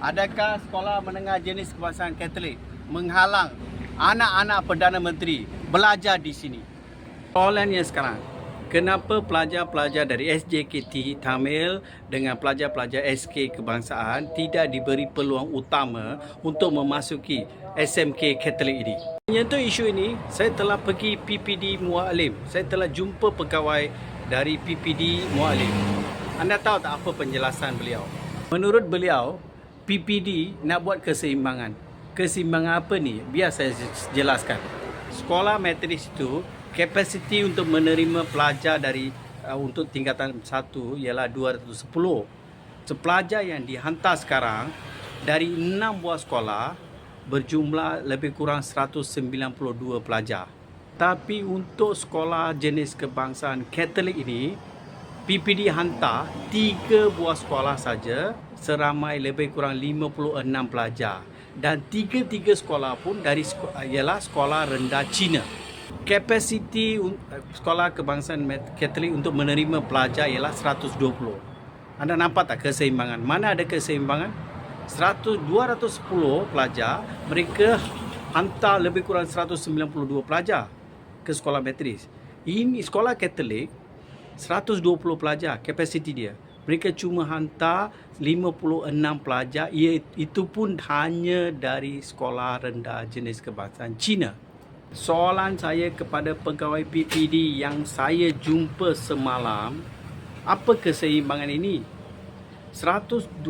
Adakah sekolah menengah jenis kebangsaan Katolik menghalang anak-anak Perdana Menteri belajar di sini? Soalannya sekarang, kenapa pelajar-pelajar dari SJKT Tamil dengan pelajar-pelajar SK kebangsaan tidak diberi peluang utama untuk memasuki SMK Katolik ini? Menyentuh isu ini, saya telah pergi PPD Mualim. Saya telah jumpa pegawai dari PPD Mualim. Anda tahu tak apa penjelasan beliau? Menurut beliau, PPD nak buat keseimbangan. Keseimbangan apa ni? Biar saya jelaskan. Sekolah metodis itu kapasiti untuk menerima pelajar dari uh, untuk tingkatan 1 ialah 210. Pelajar yang dihantar sekarang dari 6 buah sekolah berjumlah lebih kurang 192 pelajar. Tapi untuk sekolah jenis kebangsaan Katolik ini, PPD hantar 3 buah sekolah saja seramai lebih kurang 56 pelajar. Dan tiga-tiga sekolah pun dari seko- ialah sekolah rendah Cina. Kapasiti sekolah kebangsaan Katolik untuk menerima pelajar ialah 120. Anda nampak tak keseimbangan? Mana ada keseimbangan? 100 210 pelajar, mereka hantar lebih kurang 192 pelajar ke sekolah metodis. Ini sekolah Katolik 120 pelajar kapasiti dia. Mereka cuma hantar 56 pelajar itu pun hanya dari sekolah rendah jenis kebangsaan Cina. Soalan saya kepada pegawai PPD yang saya jumpa semalam, apa keseimbangan ini? 192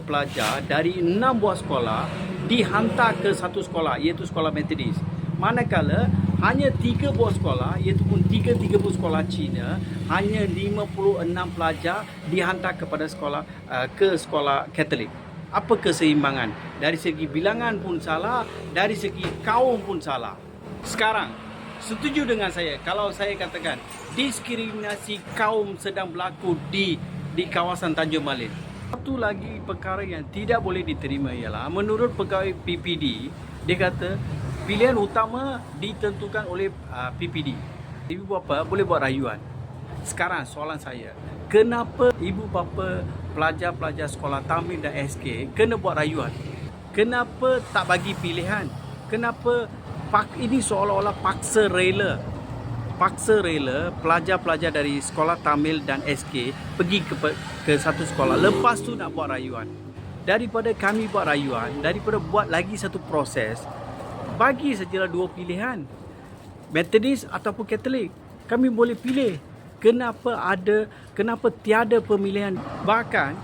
pelajar dari 6 buah sekolah dihantar ke satu sekolah iaitu sekolah metodis. Manakala hanya 3 buah sekolah iaitu pun 3-3 buah sekolah Cina hanya 56 pelajar dihantar kepada sekolah uh, ke sekolah Katolik. Apa keseimbangan? Dari segi bilangan pun salah, dari segi kaum pun salah. Sekarang setuju dengan saya kalau saya katakan diskriminasi kaum sedang berlaku di di kawasan Tanjung Malin. Satu lagi perkara yang tidak boleh diterima ialah menurut pegawai PPD dia kata pilihan utama ditentukan oleh uh, PPD. Ibu bapa boleh buat rayuan. Sekarang soalan saya, kenapa ibu bapa pelajar-pelajar sekolah Tamil dan SK kena buat rayuan? Kenapa tak bagi pilihan? Kenapa pak ini seolah-olah paksa rela? Paksa rela pelajar-pelajar dari sekolah Tamil dan SK pergi ke ke satu sekolah. Lepas tu nak buat rayuan. Daripada kami buat rayuan, daripada buat lagi satu proses, bagi sajalah dua pilihan. Methodist ataupun Katolik. Kami boleh pilih. Kenapa ada kenapa tiada pemilihan? Bahkan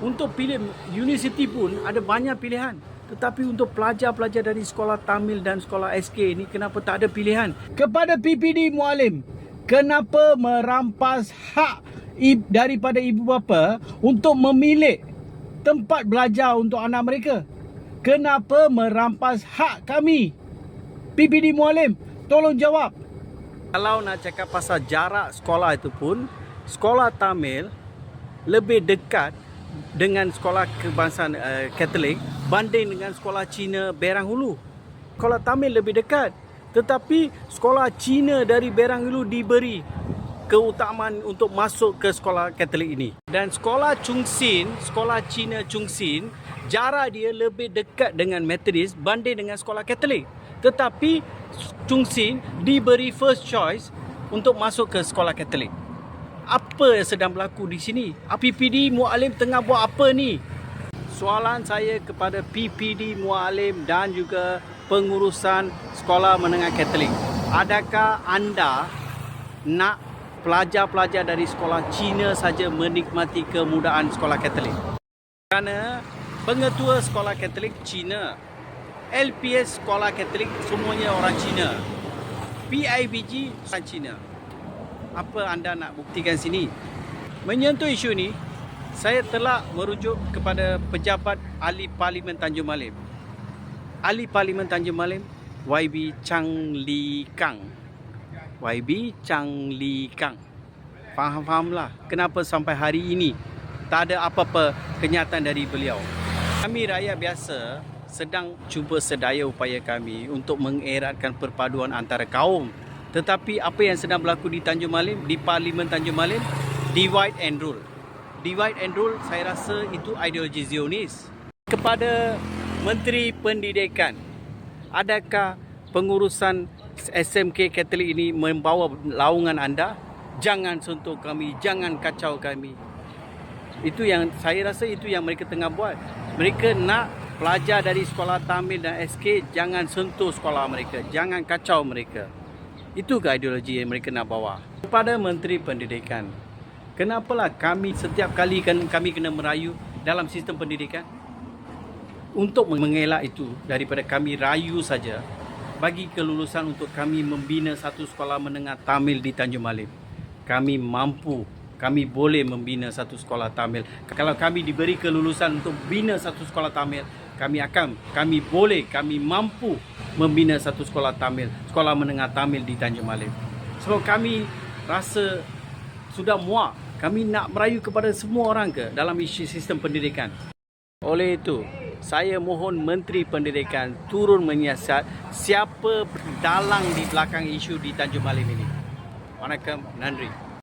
untuk pilih universiti pun ada banyak pilihan. Tetapi untuk pelajar-pelajar dari sekolah Tamil dan sekolah SK ini kenapa tak ada pilihan? Kepada PPD Mualim, kenapa merampas hak daripada ibu bapa untuk memilih tempat belajar untuk anak mereka? Kenapa merampas hak kami? PPD Mualim, tolong jawab. Kalau nak cakap pasal jarak sekolah itu pun, sekolah Tamil lebih dekat dengan sekolah kebangsaan uh, Katolik banding dengan sekolah Cina Berang Hulu. Sekolah Tamil lebih dekat. Tetapi sekolah Cina dari Berang Hulu diberi keutamaan untuk masuk ke sekolah Katolik ini. Dan sekolah Chungsin, sekolah Cina Chungsin, jarak dia lebih dekat dengan Methodist banding dengan sekolah Katolik. Tetapi Chungsin diberi first choice untuk masuk ke sekolah Katolik. Apa yang sedang berlaku di sini? PPD Mualim tengah buat apa ni? Soalan saya kepada PPD Mualim dan juga pengurusan sekolah menengah Katolik. Adakah anda nak pelajar-pelajar dari sekolah Cina saja menikmati kemudahan sekolah Katolik? Kerana pengetua sekolah Katolik Cina, LPS sekolah Katolik semuanya orang Cina. PIBG orang Cina. Apa anda nak buktikan sini? Menyentuh isu ini, saya telah merujuk kepada pejabat ahli Parlimen Tanjung Malim. Ahli Parlimen Tanjung Malim, YB Chang Li Kang. YB Chang Li Kang. Faham-fahamlah kenapa sampai hari ini tak ada apa-apa kenyataan dari beliau. Kami rakyat biasa sedang cuba sedaya upaya kami untuk mengeratkan perpaduan antara kaum. Tetapi apa yang sedang berlaku di Tanjung Malim, di Parlimen Tanjung Malim, divide and rule. divide and rule saya rasa itu ideologi Zionis. Kepada Menteri Pendidikan, adakah pengurusan SMK Katolik ini membawa laungan anda? Jangan sentuh kami, jangan kacau kami. Itu yang saya rasa itu yang mereka tengah buat. Mereka nak pelajar dari sekolah Tamil dan SK jangan sentuh sekolah mereka, jangan kacau mereka. Itu ke ideologi yang mereka nak bawa. Kepada Menteri Pendidikan, kenapalah kami setiap kali kan kami kena merayu dalam sistem pendidikan? Untuk mengelak itu daripada kami rayu saja bagi kelulusan untuk kami membina satu sekolah menengah Tamil di Tanjung Malim. Kami mampu, kami boleh membina satu sekolah Tamil. Kalau kami diberi kelulusan untuk bina satu sekolah Tamil, kami akan, kami boleh, kami mampu membina satu sekolah Tamil, sekolah menengah Tamil di Tanjung Malim. Sebab kami rasa sudah muak, kami nak merayu kepada semua orang ke dalam isu sistem pendidikan. Oleh itu, saya mohon Menteri Pendidikan turun menyiasat siapa dalang di belakang isu di Tanjung Malim ini. Manakam Nandri.